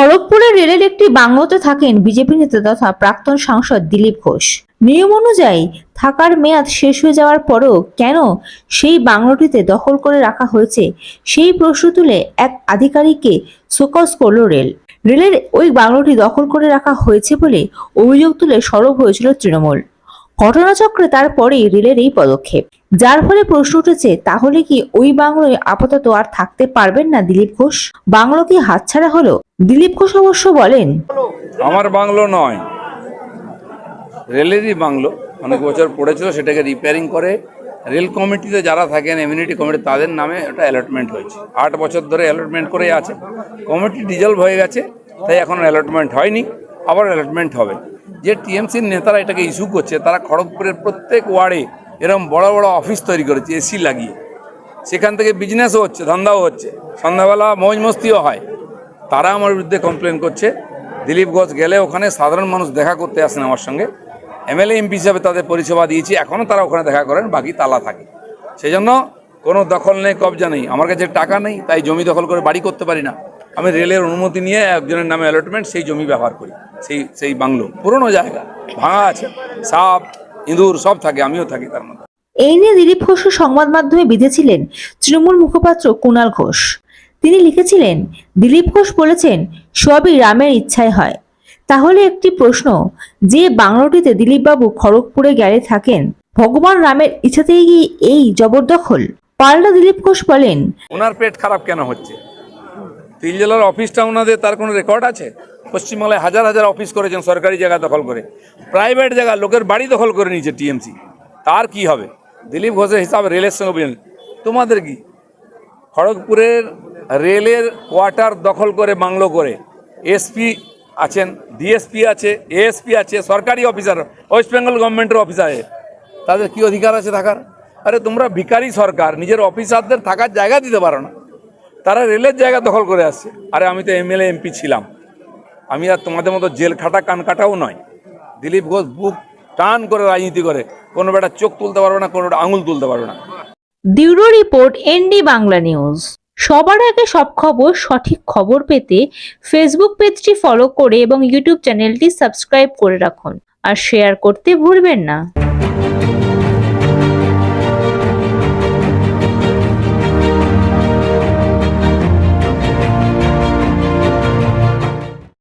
খড়গপুরের রেলের একটি বাংলোতে থাকেন বিজেপি নেতা তথা প্রাক্তন সাংসদ দিলীপ ঘোষ। নিয়ম অনুযায়ী থাকার মেয়াদ শেষ হয়ে যাওয়ার পরও কেন সেই বাংলোটিতে দখল করে রাখা হয়েছে, সেই প্রশ্ন তুলে এক আধিকারিককে সোকস করল রেল। রেলের ওই বাংলোটি দখল করে রাখা হয়েছে বলে অভিযোগ তুলে সরব হয়েছিল তৃণমূল। ঘটনাচক্রে তারপরেই রেলের এই পদক্ষেপ। যার ফলে প্রশ্ন উঠেছে, তাহলে কি ওই বাংলোয় আপাতত আর থাকতে পারবেন না দিলীপ ঘোষ? বাংলো কি হাতছাড়া হলো? দিলীপ ঘোষ অবশ্য বলেন। আমার বাংলো নয়। রেলেরই বাংলো। অনেক বছর পড়েছিল, সেটাকে রিপেয়ারিং করে রেল কমিটিতে যারা থাকেন এমিউনিটি কমিটি তাদের নামে ওটা অ্যালটমেন্ট হয়েছে। আট বছর ধরে অ্যালটমেন্ট করে আছে। কমিটি ডিজলভ হয়ে গেছে, তাই এখন অ্যালটমেন্ট হয়নি। আবার অ্যালটমেন্ট হবে। যে টিএমসির নেতারা এটাকে ইস্যু করছে, তারা খড়গপুরের প্রত্যেক ওয়ার্ডে এরকম বড় বড় অফিস তৈরি করেছে এসি লাগিয়ে। সেখান থেকে বিজনেসও হচ্ছে, ধান্দাও হচ্ছে। সন্ধ্যাবেলা মৌজ মস্তিও হয়। তারা আমার বিরুদ্ধে কমপ্লেন করছে। দিলীপ ঘোষ গেলে ওখানে সাধারণ মানুষ দেখা করতে আসেন আমার সঙ্গে। এমএলএ, এমপি হিসাবে তাদের পরিষেবা দিয়েছি এখনও তারা ওখানে দেখা করেন, বাকি তালা থাকে। সেই জন্য কোনো দখল নেই, কবজা নেই। আমার কাছে টাকা নেই, তাই জমি দখল করে বাড়ি করতে পারি না। আমি রেলের অনুমতি নিয়ে একজনের নামে অ্যালটমেন্ট সেই জমি ব্যবহার করি। সেই সেই বাংলো। পুরনো জায়গা ভাঙা আছে। সাপ ইঁদুর সব থাকে আমিও থাকি তার মধ্যে। এই নিয়ে দিলীপ ঘোষ সংবাদ মাধ্যমে বিঁধেছিলেন তৃণমূল মুখপাত্র কুণাল ঘোষ। তিনি লিখেছিলেন দিলীপ ঘোষ বলেছেন সবই রামের ইচ্ছায় হয়। তাহলে একটি প্রশ্ন যে বাংলোটিতে দিলীপবাবু খড়গপুরে গেলে থাকেন ভগবান রামের ইচ্ছাতেই কি এই জবরদখল? পাল্টা দিলীপ ঘোষ বলেন ওনার পেট খারাপ কেন হচ্ছে? তিল জেলার অফিসটা ওনাদের তার কোনো রেকর্ড আছে? পশ্চিমবাংলায় হাজার হাজার অফিস করেছেন সরকারি জায়গা দখল করে। প্রাইভেট জায়গা, লোকের বাড়ি দখল করে নিয়েছে টিএমসি। তার কি হবে? দিলীপ ঘোষের হিসাবে রেলের সঙ্গে বুঝলেন তোমাদের কি? খড়গপুরের রেলের কোয়ার্টার দখল করে বাংলো করে। এসপি আছেন ডিএসপি আছে এএসপি আছে, সরকারি অফিসার ওয়েস্ট বেঙ্গল গভর্নমেন্টের অফিসার তাদের কি অধিকার আছে থাকার? আরে তোমরা ভিখারি সরকার, নিজের অফিসারদের থাকার জায়গা দিতে পারো না। তারা রেলের জায়গা দখল করে আসছে। আরে আমি তো এমএলএ, এমপি ছিলাম। আমি আর তোমাদের মতো জেল খাটা, কান কাটাও নয়। দিলীপ ঘোষ বুক টান করে রাজনীতি করে। কোনো বেটা চোখ তুলতে পারবে না, কোনো বেটা আঙুল তুলতে পারবে না। Bureau report, ND Bangla news. সবার আগে সব খবর, সঠিক খবর পেতে ফেসবুক পেজটি ফলো করে এবং ইউটিউব চ্যানেলটি সাবস্ক্রাইব করে রাখুন। আর শেয়ার করতে ভুলবেন না।